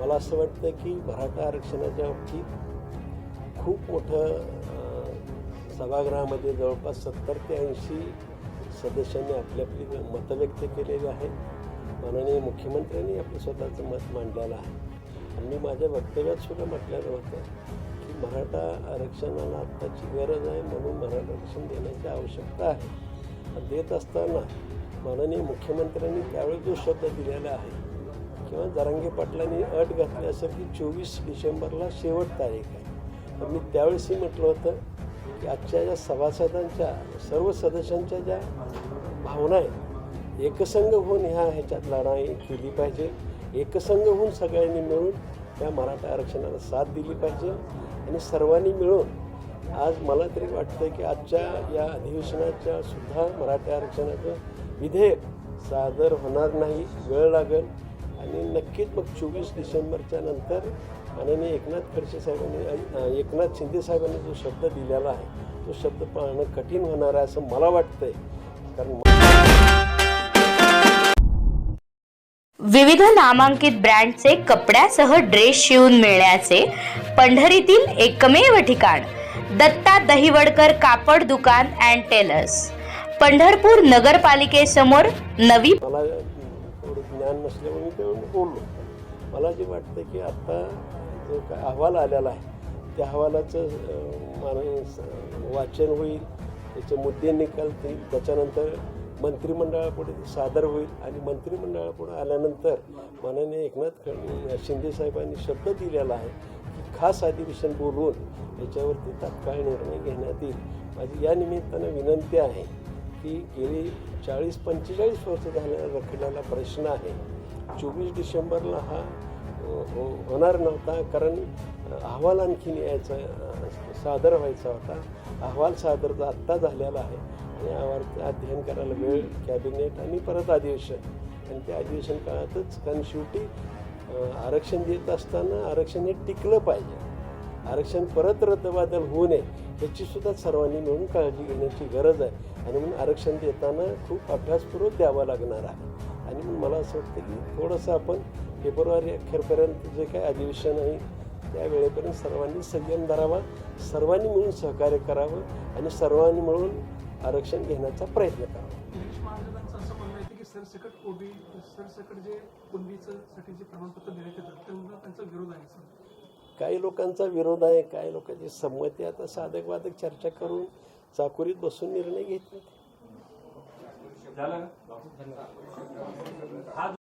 मला असं वाटतं की मराठा आरक्षणाच्या बाबतीत खूप मोठं सभागृहामध्ये जवळपास सत्तर ते ऐंशी सदस्यांनी आपली आपली मतं व्यक्त केलेली आहेत. माननीय मुख्यमंत्र्यांनी आपलं स्वतःचं मत मांडलेलं आहे. आणि मी माझ्या वक्तव्यात सुद्धा म्हटलेलं होतं की मराठा आरक्षणाला आत्ताची गरज आहे म्हणून मराठा आरक्षण देण्याची आवश्यकता आहे. देत असताना माननीय मुख्यमंत्र्यांनी त्यावेळी जो शब्द दिलेला आहे किंवा जरांगे पाटलांनी अट घातली असं की चोवीस डिसेंबरला शेवट तारीख आहे. तर मी त्यावेळेसही म्हटलं होतं की आजच्या ज्या सभासदांच्या सर्व सदस्यांच्या ज्या भावना आहेत एकसंघ होऊन ह्या ह्याच्यात लढाई केली पाहिजे. एकसंघ होऊन सगळ्यांनी मिळून त्या मराठा आरक्षणाला साथ दिली पाहिजे. आणि सर्वांनी मिळून आज मला तरी वाटतं की आजच्या या अधिवेशनाच्या सुद्धा मराठा आरक्षणाचं विधेयक सादर होणार नाही वेळ लागेल. आणि नक्कीच मग चोवीस डिसेंबरच्या नंतर माननीय एकनाथ खडसे साहेबांनी एकनाथ शिंदे साहेबांनी जो शब्द दिलेला आहे तो शब्द पाळणं कठीण होणार आहे असं मला वाटतंय. कारण विविध नामांकित ब्रँडचे कपड्यासह ड्रेस शिवून मिळण्याचे पंढरीतील एकमेव ठिकाण दत्ता दहिवडकर कापड दुकान अँड टेलर्स. पंढरपूर नगरपालिकेसमोर नवी मला थोडं ज्ञान नसल्यामुळे मी तेवढं बोललो. मला जे वाटतं की आत्ता जो काय अहवाल आलेला आहे त्या अहवालाचं वाचन होईल त्याचे मुद्दे निकालतील त्याच्यानंतर मंत्रिमंडळापुढे सादर होईल आणि मंत्रिमंडळापुढे आल्यानंतर माननीय एकनाथ खड शिंदे साहेबांनी शब्द दिलेला आहे की खास अधिवेशन बोलवून याच्यावरती तात्काळ निर्णय घेण्यात येईल. माझी या निमित्तानं विनंती आहे की गेली चाळीस पंचेचाळीस वर्ष झालेला रखडलेला प्रश्न आहे. चोवीस डिसेंबरला हा हो- होणार नव्हता कारण अहवाल आणखीन यायचा सादर व्हायचा होता. अहवाल सादर तर आत्ता झालेला आहे. आणि अहवालचं अध्ययन करायला वेळ कॅबिनेट आणि परत अधिवेशन. आणि त्या अधिवेशन काळातच कारण शेवटी आरक्षण देत असताना आरक्षण हे टिकलं पाहिजे. आरक्षण परत रद्दबादल होऊ नये याचीसुद्धा सर्वांनी मिळून काळजी घेण्याची गरज आहे. आणि म्हणून आरक्षण देताना खूप अभ्यासपूर्वक द्यावं लागणार आहे. आणि म्हणून मला असं वाटतं की थोडंसं आपण फेब्रुवारी अखेरपर्यंत जे काही अधिवेशन आहे त्या वेळेपर्यंत सर्वांनी संयम धरावा सर्वांनी मिळून सहकार्य करावं आणि सर्वांनी मिळून आरक्षण घेण्याचा प्रयत्न करावा. सरसकट ओबी सरसकट जे जे प्रमाणपत्र देण्यात त्यांचा विरोध आहे काही लोकांचा विरोध आहे काही लोकांची संमती. आता साधक वादक चर्चा करून चाकोरीत बसून निर्णय घेत नाही